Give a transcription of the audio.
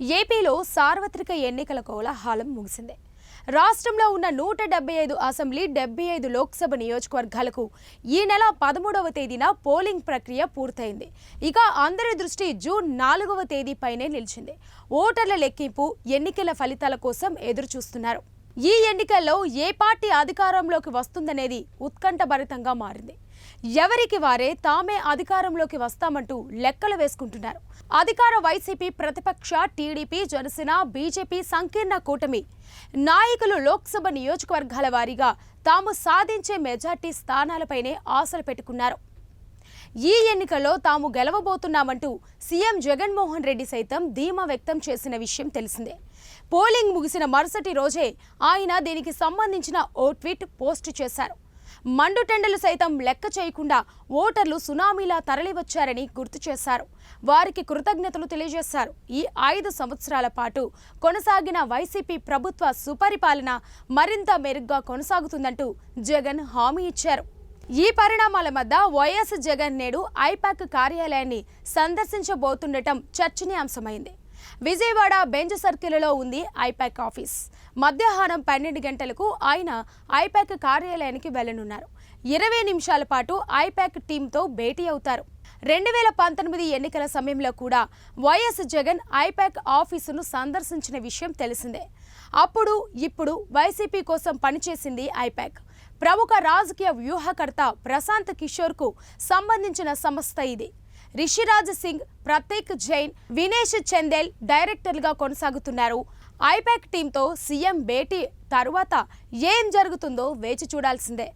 ఏపీలో సార్వత్రిక ఎన్నికల కోలాహలం ముగిసింది. రాష్ట్రంలో ఉన్న నూట డెబ్బై ఐదు అసెంబ్లీ డెబ్బై ఐదు లోక్సభ నియోజకవర్గాలకు ఈ నెల పదమూడవ తేదీన పోలింగ్ ప్రక్రియ పూర్తయింది. ఇక అందరి దృష్టి జూన్ నాలుగవ తేదీపైనే నిలిచింది. ఓటర్ల లెక్కింపు ఎన్నికల ఫలితాల కోసం ఎదురుచూస్తున్నారు. ఈ ఎన్నికల్లో ఏ పార్టీ అధికారంలోకి వస్తుందనేది ఉత్కంఠభరితంగా మారింది. ఎవరికి వారే తామే అధికారంలోకి వస్తామంటూ లెక్కలు వేసుకుంటున్నారు. అధికార వైసీపీ ప్రతిపక్ష టీడీపీ జనసేన బీజేపీ సంకీర్ణ కూటమి నాయకులు లోక్సభ నియోజకవర్గాల వారీగా తాము సాధించే మెజార్టీ స్థానాలపైనే ఆశలు పెట్టుకున్నారు. ఈ ఎన్నికల్లో తాము గెలవబోతున్నామంటూ సీఎం జగన్మోహన్ రెడ్డి సైతం ధీమా వ్యక్తం చేసిన విషయం తెలిసిందే. పోలింగ్ ముగిసిన మరుసటి రోజే ఆయన దీనికి సంబంధించిన ఓ ట్వీట్ పోస్ట్ చేశారు. మండుటెండలు సైతం లెక్క చేయకుండా ఓటర్లు సునామీలా తరలివచ్చారని గుర్తు చేశారు. వారికి కృతజ్ఞతలు తెలియజేశారు. ఈ ఐదు సంవత్సరాల పాటు కొనసాగిన వైసీపీ ప్రభుత్వ సుపరిపాలన మరింత మెరుగ్గా కొనసాగుతుందంటూ జగన్ హామీ ఇచ్చారు. ఈ పరిణామాల మధ్య వైఎస్ జగన్ నేడు ఐపాక్ కార్యాలయాన్ని సందర్శించబోతుండటం చర్చనీయాంశమైంది. విజయవాడ బెంజ్ సర్కిల్లో ఉంది ఐపాక్ ఆఫీస్. మధ్యాహ్నం పన్నెండు గంటలకు ఆయన ఐపాక్ కార్యాలయానికి వెళ్ళనున్నారు. ఇరవై నిమిషాల పాటు ఐపాక్ టీంతో భేటీ అవుతారు. రెండు వేల పంతొమ్మిది ఎన్నికల సమయంలో కూడా వైఎస్ జగన్ ఐపాక్ ఆఫీసును సందర్శించిన విషయం తెలిసిందే. అప్పుడు ఇప్పుడు వైసీపీ కోసం పనిచేసింది ఐపాక్. ప్రముఖ రాజకీయ వ్యూహకర్త ప్రశాంత్ కిషోర్కు సంబంధించిన సంస్థ ఇది. రిషిరాజ్ సింగ్ ప్రతీక్ జైన్ వినేష్ చందేల్ డైరెక్టర్లుగా కొనసాగుతున్నారు. ఐపాక్ టీంతో సీఎం భేటీ తరువాత ఏం జరుగుతుందో వేచి చూడాల్సిందే.